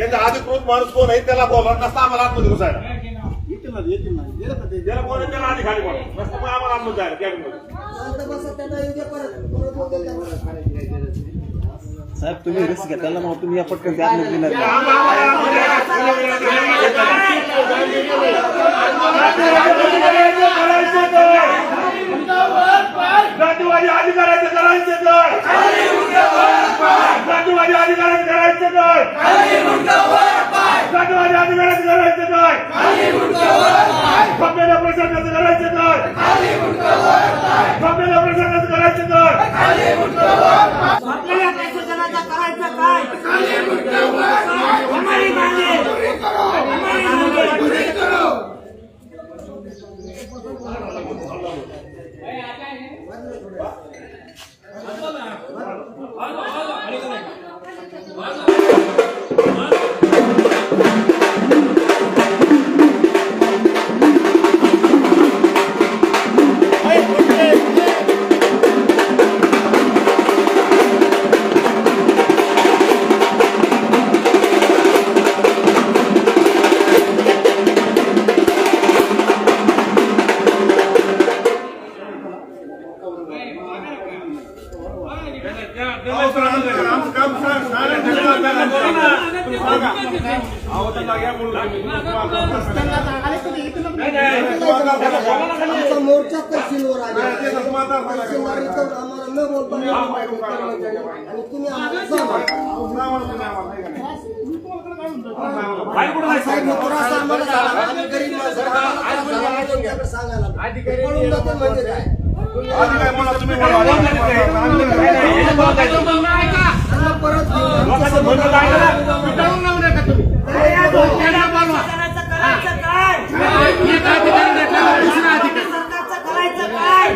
माणूस कोण आहे त्याला बोलवा. नसता आम्हाला आतमध्ये घुसायला. येतील ना येतील ना गेलं का ते ज्याला कोण त्याला आधी खाली बोला नसतं मग आम्हाला आतमध्ये जायला कॅबिनमध्ये शांत बसा त्यांना येऊ द्या परत परत बोलतील साहेब तुम्ही रिस्क घेताल ना मग तुम्ही या पटकन ते आतमध्ये What? मोर्चा तहसीलवर आला तहसीलदार इथं आम्हाला न बोलता आणि तुम्ही आम्हाला हे सांगायला. पळून जातो म्हणजे काय? त्यांना करायचं काय?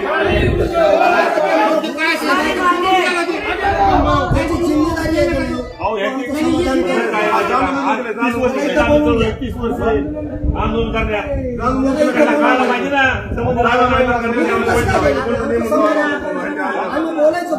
आंदोलन करण्या. कळायला पाहिजे ना. बोलायचं